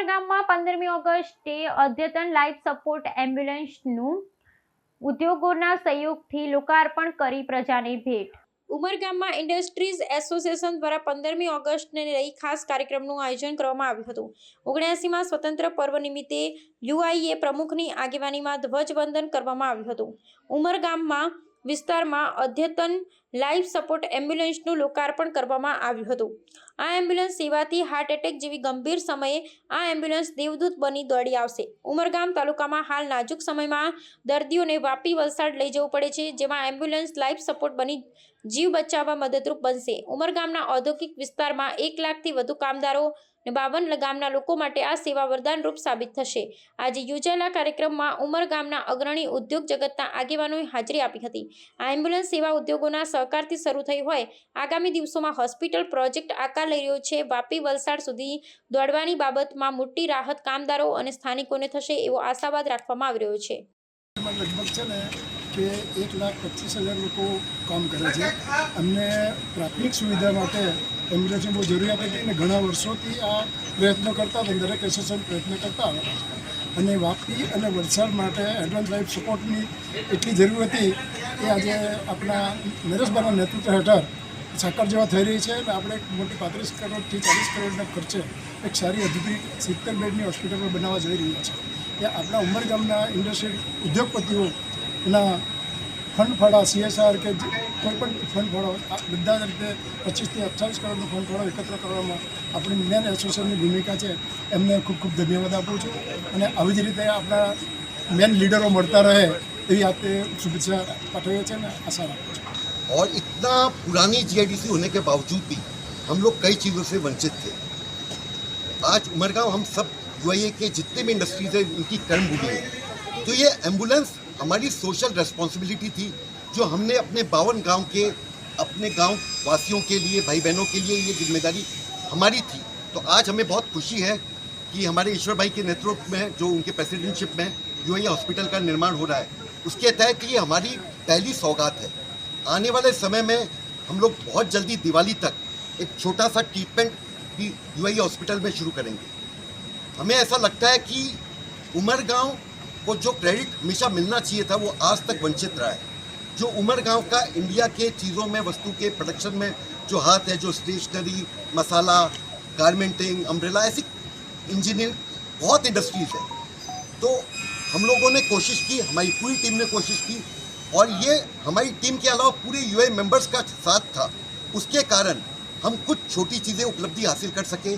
ઉમરગામમાં પંદરમી ઓગસ્ટે અદ્યતન લાઈફ સપોર્ટ એમ્બ્યુલન્સનું ઉદ્યોગોના સહયોગથી લોકાર્પણ કરી પ્રજાને ભેટ. ઉમરગામમાં ઇન્ડસ્ટ્રીઝ એસોસિએશન દ્વારા પંદરમી ઓગસ્ટને લઈ ખાસ કાર્યક્રમનું આયોજન કરવામાં આવ્યું હતું. ઓગણ્યાસીમાં સ્વતંત્ર પર્વ નિમિત્તે યુઆઈએ પ્રમુખની આગેવાનીમાં ધ્વજવંદન કરવામાં આવ્યું હતું. ઉમરગામમાં વિસ્તારમાં અદ્યતન લાઈફ સપોર્ટ એમ્બ્યુલન્સનું લોકાર્પણ કરવામાં આવ્યું હતું. આ એમ્બ્યુલન્સ સેવાથી હાર્ટ એટેક જેવી ગંભીર સમયે આ એમ્બ્યુલન્સ દેવદૂત બની દોડી આવશે. ઉમરગામ તાલુકામાં હાલ નાજુક સમયમાં દર્દીઓને વાપી વલસાડ લઈ જવું પડે છે, જેમાં એમ્બ્યુલન્સ લાઈફ સપોર્ટ બની જીવ બચાવવા મદદરૂપ બનશે. ઉમરગામના ઔદ્યોગિક વિસ્તારમાં એક લાખથી વધુ કામદારો અને બાવન ગામના લોકો માટે આ સેવા વરદાનરૂપ સાબિત થશે. આજે યોજાયેલા કાર્યક્રમમાં ઉમર ગામના અગ્રણી ઉદ્યોગ જગતના આગેવાનોએ હાજરી આપી હતી. આ એમ્બ્યુલન્સ સેવા ઉદ્યોગોના સહકારથી શરૂ થઈ હોય, આગામી દિવસોમાં હોસ્પિટલ પ્રોજેક્ટ આકાર લઈ રહ્યો છે. વાપી વલસાડ સુધી દોડવાની બાબતમાં મોટી રાહત કામદારો અને સ્થાનિકોને થશે એવો આશાવાદ રાખવામાં આવી રહ્યો છે ને કે એક લાખ પચીસ હજાર લોકો કામ કરે છે. અમને પ્રાથમિક સુવિધા માટે એમ્બ્યુલન્સની બહુ જરૂરિયાત હતી અને ઘણા વર્ષોથી આ પ્રયત્નો કરતા હતા દરેક એસોસિએશન પ્રયત્ન કરતા હતા. અને વાપી અને વલસાડ માટે એડવાન્સ લાઈફ સપોર્ટની એટલી જરૂર હતી કે આજે આપણા નરેશભાઈના નેતૃત્વ હેઠળ સાકર જેવા થઈ રહી છે અને આપણે એક મોટી પાંત્રીસ કરોડથી ચાલીસ કરોડના ખર્ચે એક સારી અદ્ભુત સિત્તેર બેડની હોસ્પિટલ બનાવવા જઈ રહ્યા છે. એ આપણા ઉમરગામના ઇન્ડસ્ટ્રી ઉદ્યોગપતિઓના ફંડ ફાળા સીએસઆર કે જે કોઈ પણ ફંડ ફાળો આ બધા જ રીતે પચીસથી અઠ્ઠાવીસ કરોડનો ફંડ ફાળો એકત્ર કરવામાં આપણી મેન એસોસિએશનની ભૂમિકા છે એમને ખૂબ ખૂબ ધન્યવાદ આપું છું અને આવી જ રીતે આપણા મેન લીડરો મળતા રહે એવી આપતે શુભેચ્છા પાઠવીએ છીએ અને આશા રાખું છું और इतना पुरानी जीआईडीसी होने के बावजूद भी हम लोग कई चीज़ों से वंचित थे आज उमरगांव हम सब यूआईए के जितने भी इंडस्ट्रीज है इनकी कर्मभूमि है तो ये एम्बुलेंस हमारी सोशल रेस्पॉन्सिबिलिटी थी, जो हमने अपने बावन गाँव के, अपने गाँव वासियों के लिए भाई बहनों के लिए ये ज़िम्मेदारी हमारी थी। तो आज हमें बहुत खुशी है कि हमारे ईश्वर भाई के नेतृत्व में जो उनके प्रेसिडेंटशिप में यूआई हॉस्पिटल का निर्माण हो रहा है। उसके तहत ये हमारी पहली सौगात है। आने वाले समय में हम लोग बहुत जल्दी दिवाली तक एक छोटा सा ट्रीटमेंट भी यूआई हॉस्पिटल में शुरू करेंगे। हमें ऐसा लगता है कि उमरगांव को जो क्रेडिट हमेशा मिलना चाहिए था, वो आज तक वंचित रहा है। जो उमरगांव का इंडिया के चीज़ों में, वस्तु के प्रोडक्शन में जो हाथ है, जो स्टेशनरी मसाला गारमेंटिंग अम्ब्रेला ऐसी इंजीनियरिंग बहुत इंडस्ट्रीज़ है। तो हम लोगों ने कोशिश की, हमारी पूरी टीम ने कोशिश की और ये हमारी टीम के अलावा पूरे यूए मेंबर्स का साथ था। उसके कारण हम कुछ छोटी चीज़ें उपलब्धि हासिल कर सके